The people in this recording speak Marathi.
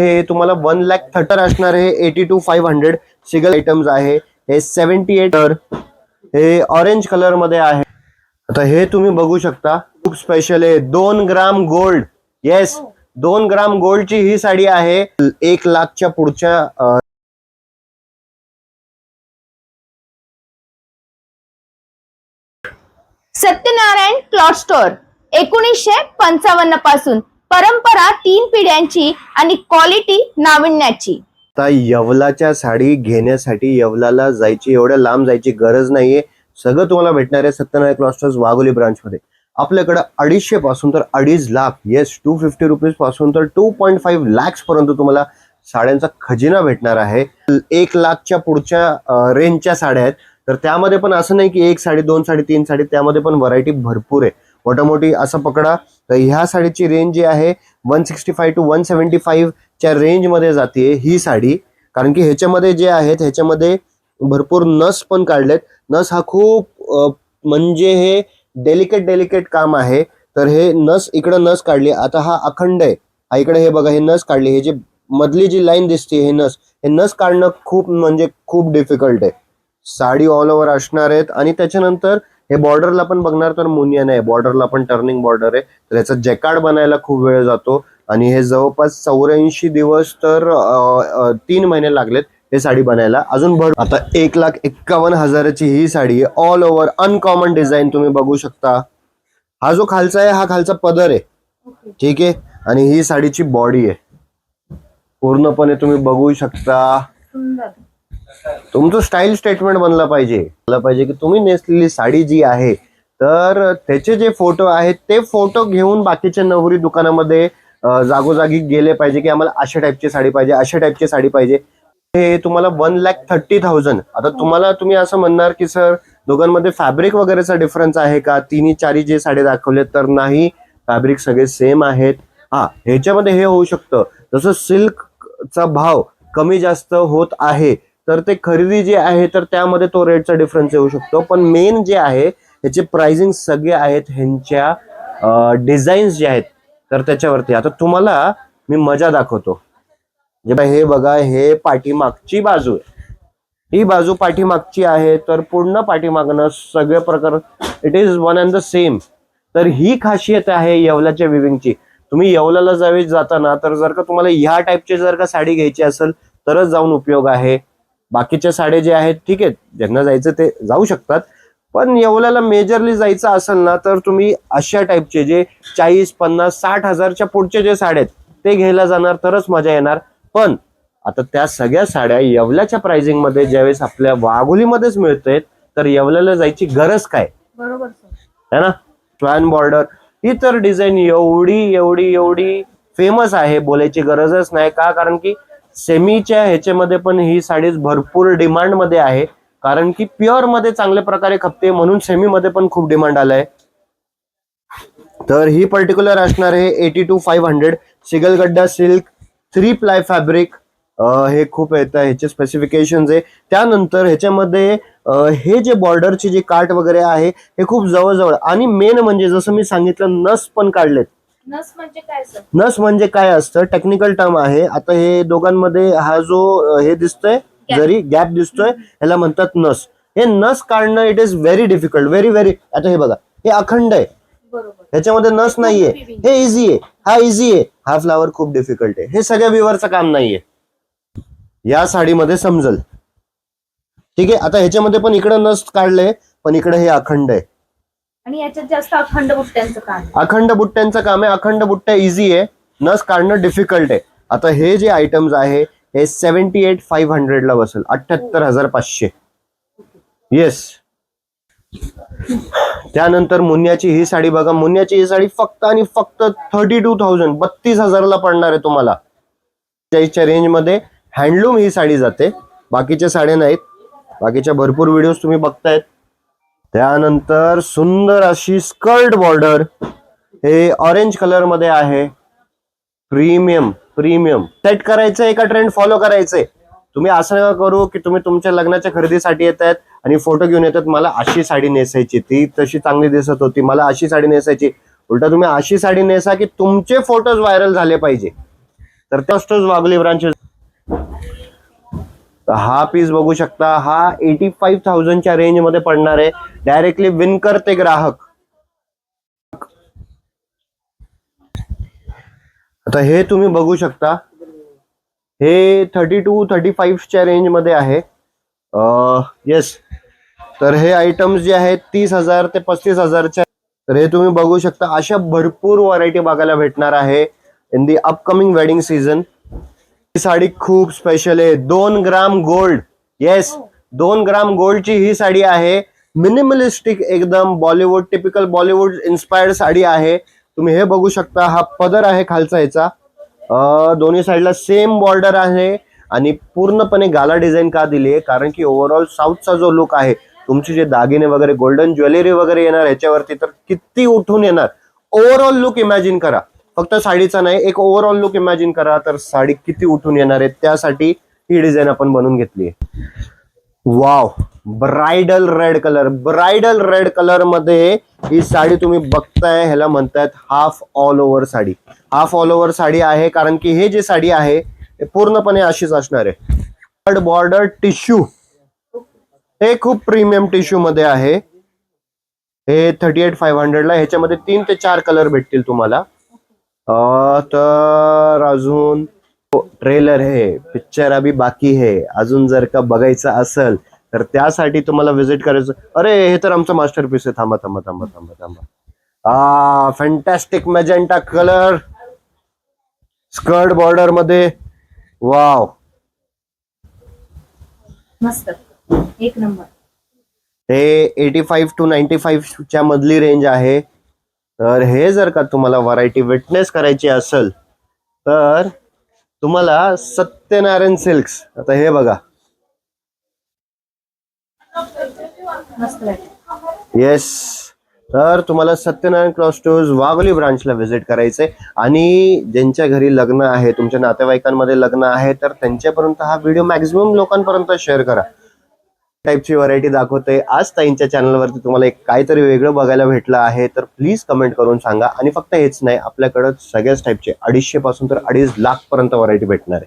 हे तुम्हाला वन लॅक थर्टर असणार हे eighty two five hundred single items आहे. हे सेवन्टी एट हे ऑरेंज कलरमध्ये आहे. आता हे तुम्ही बघू शकता. खूप स्पेशल आहे. दोन ग्राम गोल्ड येस दोन ग्राम गोल्डची ही साडी आहे. एक लाखच्या पुढच्या सत्यनारायण क्लॉथ स्टोअर एकोणीसशे पंचावन्नपासून. परंपरा तीन पिढ्यांची आणि क्वालिटी नाविन्याची. आता यवलाच्या साडी घेण्यासाठी यवलाला जायची एवढ्या लांब जायची गरज नाहीये. सगळं तुम्हाला भेटणार आहे सत्यनारायण क्लॉस्टर्स वाघोली ब्रांच मध्ये. आपल्याकडे अडीचशे पासून तर अडीच लाख येस टू फिफ्टी रुपीजपासून तर टू पॉईंट फाईव्ह लॅक्स पर्यंत तुम्हाला साड्यांचा खजिना भेटणार आहे. एक लाखच्या पुढच्या रेंजच्या साड्या आहेत. तर त्यामध्ये पण असं नाही की एक साडी दोन साडी तीन साडी त्यामध्ये पण व्हरायटी भरपूर आहे. मोठामोठी असं पकडा. तर ह्या साडीची रेंज जी आहे one sixty five to one seventy फाईव्हच्या रेंजमध्ये जाते ही साडी. कारण की ह्याच्यामध्ये जे आहेत ह्याच्यामध्ये भरपूर नस पण काढलेत. नस हा खूप म्हणजे हे डेलिकेट डेलिकेट काम आहे. तर हे नस इकडं नस काढली. आता हा अखंड आहे. हा इकडे हे बघा हे नस काढली. हे जे मधली जी लाईन दिसते हे नस हे नस काढणं खूप म्हणजे खूप डिफिकल्ट आहे. साडी ऑल ओव्हर असणार आहेत. आणि त्याच्यानंतर हे बॉर्डरला पण बघणार तर मुनियन आहे बॉर्डरला पण टर्निंग बॉर्डर आहे. तर याचा जॅकार्ड बनायला खूप वेळ जातो. आणि हे जवळपास चौऱ्याऐंशी दिवस तर तीन महिने लागलेत हे साडी बनायला. अजून भर आता एक लाख एक्कावन्न हजाराची ही साडी आहे. ऑल ओव्हर अनकॉमन डिझाईन तुम्ही बघू शकता. हा जो खालचा आहे हा खालचा पदर आहे. ठीक आहे? आणि ही साडीची बॉडी आहे. पूर्णपणे तुम्ही बघू शकता. तुमचं स्टाईल स्टेटमेंट बनलं पाहिजे. बनलं पाहिजे की तुम्ही नेसलेली साडी जी आहे तर त्याचे जे फोटो आहेत ते फोटो घेऊन बाकीच्या नवरी दुकानामध्ये जागोजागी गेले पाहिजे की आम्हाला अशा टाईपची साडी पाहिजे अशा टाईपची साडी पाहिजे. हे तुम्हाला वन लॅक थर्टी थाउजंड आता तुम्हाला तुम्ही असं म्हणणार की सर दोघांमध्ये फॅब्रिक वगैरेचा डिफरन्स आहे का? तिन्ही चारी जे साडी दाखवले तर नाही. फॅब्रिक सगळे सेम आहेत. हा ह्याच्यामध्ये हे होऊ शकतं. जसं सिल्कचा भाव कमी जास्त होत आहे तर ते खरेदी जे आहे तर त्यामध्ये तो रेटचा डिफरन्स येऊ शकतो. पण मेन जे आहे ह्याचे प्राइसिंग सगळे आहेत ह्यांच्या डिझाईन्स जे आहेत तर त्याच्यावरती. आता तुम्हाला मी मजा दाखवतो. जे हे बघा हे पाठीमागची बाजू आहे. ही बाजू पाठीमागची आहे तर पूर्ण पाठीमागणं सगळे प्रकार it is one and the same तर ही खासियत आहे येवल्याच्या विविंगची तुम्ही येवल्याला जावी जाताना तर जर का तुम्हाला ह्या टाईपची जर का साडी घ्यायची असेल तरच जाऊन उपयोग आहे. बाकीच्या साड्या जे आहेत ठीक आहे ज्यांना जायचं ते जाऊ शकतात. पण येवल्याला मेजरली जायचं असेल ना तर तुम्ही अशा टाईपचे जे चाळीस पन्नास साठ हजारच्या पुढचे जे साड्या आहेत ते घ्यायला जाणार तरच मजा येणार. पण आता त्या सगळ्या साड्या येवल्याच्या प्राइसिंगमध्ये ज्यावेळेस आपल्या वाघोलीमध्येच मिळतायत तर येवल्याला जायची गरज काय? बरोबर है ना? फ्लॅन बॉर्डर ही तर डिझाईन एवढी एवढी एवढी फेमस आहे बोलायची गरजच नाही. का? कारण की सेमीच्या ह्याच्यामध्ये पण ही साडीज भरपूर डिमांडमध्ये आहे. कारण की प्युअरमध्ये चांगल्या प्रकारे खपते म्हणून सेमीमध्ये पण खूप डिमांड आलाय. तर ही पर्टिक्युलर असणार आहे eighty two five hundred single गड्डा सिल्क थ्री प्लाय फॅब्रिक. हे खूप येतं ह्याचे स्पेसिफिकेशन आहे. त्यानंतर ह्याच्यामध्ये हे जे बॉर्डरचे जे काट वगैरे आहे हे खूप जवळजवळ आणि मेन म्हणजे जसं मी सांगितलं नस पण काढलेत. नस म्हणजे काय सर? नस म्हणजे काय असतं? टेक्निकल टर्म आहे. आता हे दोघांमध्ये हा जो हे दिसतोय जरी गॅप दिसतोय ह्याला म्हणतात नस. हे नस काढणं it is very difficult very very आता हे बघा. हे अखंड आहे. ह्याच्यामध्ये नस नाहीये. हे इझी आहे. हा इझी आहे. हा फ्लावर खूप डिफिकल्ट आहे. हे सगळ्या विवरचं काम नाहीये. या साडीमध्ये समजल. ठीक आहे? आता ह्याच्यामध्ये पण इकडं नस काढलंय पण इकडे हे अखंड आहे. आणि याच्यात जास्त अखंड बुट्ट्यांचं काम आहे. अखंड बुट्ट्यांचं काम आहे. अखंड बुट्ट्या इझी आहे. नस काढणं डिफिकल्ट आहे. आता हे जे आयटम्स आहे हे सेव्हन्टी एट फाईव्ह हंड्रेडला बसेल. अठ्ठ्याहत्तर हजार पाचशे. येस त्यानंतर मुन्याची ही साडी बघा. मुन्याची ही साडी फक्त आणि फक्त थर्टी टू थाउजंड बत्तीस हजारला पडणार आहे तुम्हाला. त्याच्या रेंजमध्ये हँडलूम ही साडी जाते. बाकीच्या साड्या नाहीत. बाकीच्या भरपूर व्हिडिओज तुम्ही बघतायत. त्यानंतर सुंदर अशी स्कर्ट बॉर्डर. हे ऑरेंज कलरमध्ये आहे. Premium premium. सेट करायचंय एका ट्रेंड फॉलो करायचंय. तुम्ही असं नका करू की तुम्ही तुमच्या लग्नाच्या खरेदीसाठी येत आहेत आणि फोटो घेऊन येतात मला अशी साडी नेसायची. ती तशी चांगली दिसत होती. मला अशी साडी नेसायची. उलटा तुम्ही अशी साडी नेसा की तुमचे फोटोज व्हायरल झाले पाहिजे. तर त्या वागली ब्रांचेस हा पीस बघू शकता. हा एटी फाईव्ह थाउजंडच्या रेंजमध्ये पडणार आहे. डायरेक्टली विनकर ते ग्राहक. आता हे तुम्ही बघू शकता. हे थर्टी टू थर्टी फाईव्हच्या रेंजमध्ये आहे. येस तर हे आयटम्स जे आहेत तीस हजार ते पस्तीस हजारच्या तर हे तुम्ही बघू शकता. अशा भरपूर व्हरायटी बघायला भेटणार आहे. In the upcoming wedding season ही साडी खूप स्पेशल आहे. दोन ग्राम गोल्ड येस दोन ग्राम गोल्डची ही साडी आहे. मिनिमलिस्टिक एकदम Bollywood typical Bollywood inspired sari आहे. तुम्ही हे बघू शकता हा पदर आहे खालचा याचा. अं, दोन्ही साईडला सेम बॉर्डर आहे आणि पूर्णपणे गाला डिझाईन का दिली आहे? कारण की ओव्हरऑल साऊथचा जो लुक आहे तुमचे जे दागिने वगैरे गोल्डन ज्वेलरी वगैरे येणार ह्याच्यावरती तर किती उठून येणार? ओव्हरऑल लुक इमॅजिन करा. फक्त साडीचा नाही एक ओव्हरऑल लुक इमॅजिन करा तर साडी किती उठून येणार आहे त्यासाठी ही डिझाईन आपण बनवून घेतली wow bridal red colour bridal red कलरमध्ये ही साडी तुम्ही बघताय ह्याला म्हणतायत half all over sari. Half all over sari आहे कारण की हे जे साडी आहे हे पूर्णपणे अशीच असणार आहे. बॉर्डर टिश्यू हे खूप प्रीमियम टिश्यू मध्ये आहे. हे थर्टी एट फाईव्ह हंड्रेडला ह्याच्यामध्ये तीन ते चार कलर भेटतील तुम्हाला. तर अजून ट्रेलर हे पिक्चर अभी बाकी है. अजून जर का बघायचं असेल तर त्यासाठी तुम्हाला व्हिजिट करायचं. अरे हे तर आमचं मास्टर पीस आहे. थांबा थांबा थांबा थांबा थांबा. A fantastic magenta colour skirt बॉर्डरमध्ये. Wow मस्त. एक नंबर. हे एटी फाईव्ह टू नाईन्टी फाईव्हच्या मधली रेंज आहे. तर हे जर का तुम्हाला व्हरायटी विटनेस करायची असेल तर तुम्हाला सत्यनारायण सिल्क्स. आता हे बघा. येस तर तुम्हाला सत्यनारायण क्रॉस्टोज स्टोर्स वाघोली ब्रांचला व्हिजिट करायचंय. आणि ज्यांच्या घरी लग्न आहे तुमच्या नातेवाईकांमध्ये लग्न आहे तर त्यांच्यापर्यंत हा व्हिडिओ मॅक्झिमम लोकांपर्यंत शेअर करा. टाईपची व्हरायटी दाखवते आज ताईंच्या चॅनलवरती तुम्हाला एक काहीतरी वेगळं बघायला भेटलं आहे तर प्लीज कमेंट करून सांगा. आणि फक्त हेच नाही आपल्याकडं सगळ्याच टाईपचे अडीचशे पासून तर अडीच लाख पर्यंत व्हरायटी भेटणार आहे.